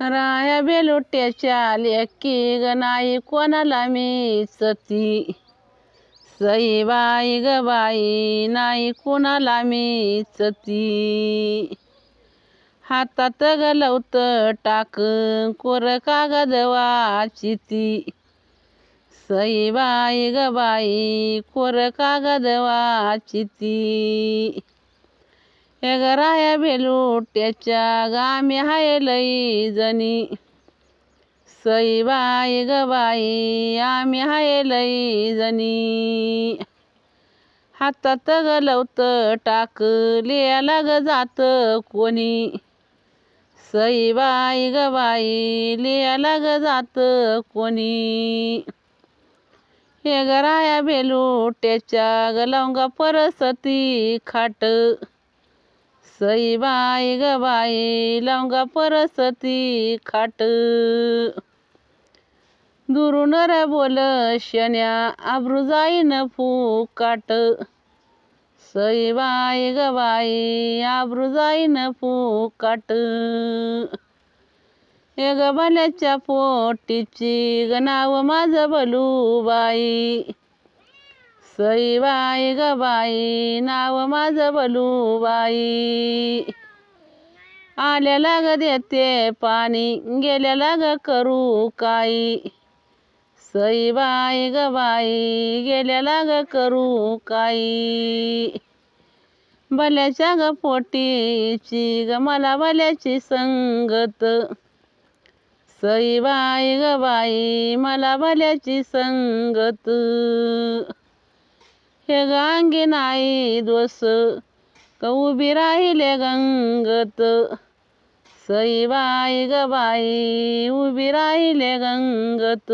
राया बेलोट्याच्या लेकी ग नाही कोणाला मी सती सईबाई ग बाई नाही कोणाला मी सती हातात गलवत टाक कोर कागद वाचिती. सईबाई ग बाई कोर कागद वाचिती. हे ग त्याच्या बेलोट्याच्या गामी हाय लई जणी. सईबाई गबाई आम्ही हाय लई जणी. हातात गलवत टाकलेला ग जात कोणी. सईबाई गबाई बाई लियाला ग जात कोणी. हे ग राया त्याच्या गलवंगा परसती खाट. सईबाई ग बाई लवंगा परसती खाट. दुरून र बोल शन्या आब्रू जाईन फुकाट. सईबाई ग बाई आब्रू जाईन फुकाट. हे ग भल्याच्या पोटीची ग नाव माझं सई बाई ग बाई नाव माझं बलूबाई. आल्याला ग देते पाणी गेल्याला ग करू काही. सईबाई ग बाई गेल्याला ग करू काही. भल्याच्या ग पोटीची ग मला भल्याची संगत. सईबाई ग बाई मला भल्याची संगत. हे ग नाही दोस कौबी राहिले गंगत. सईबाई ग बाई उभी राहिले गंगत.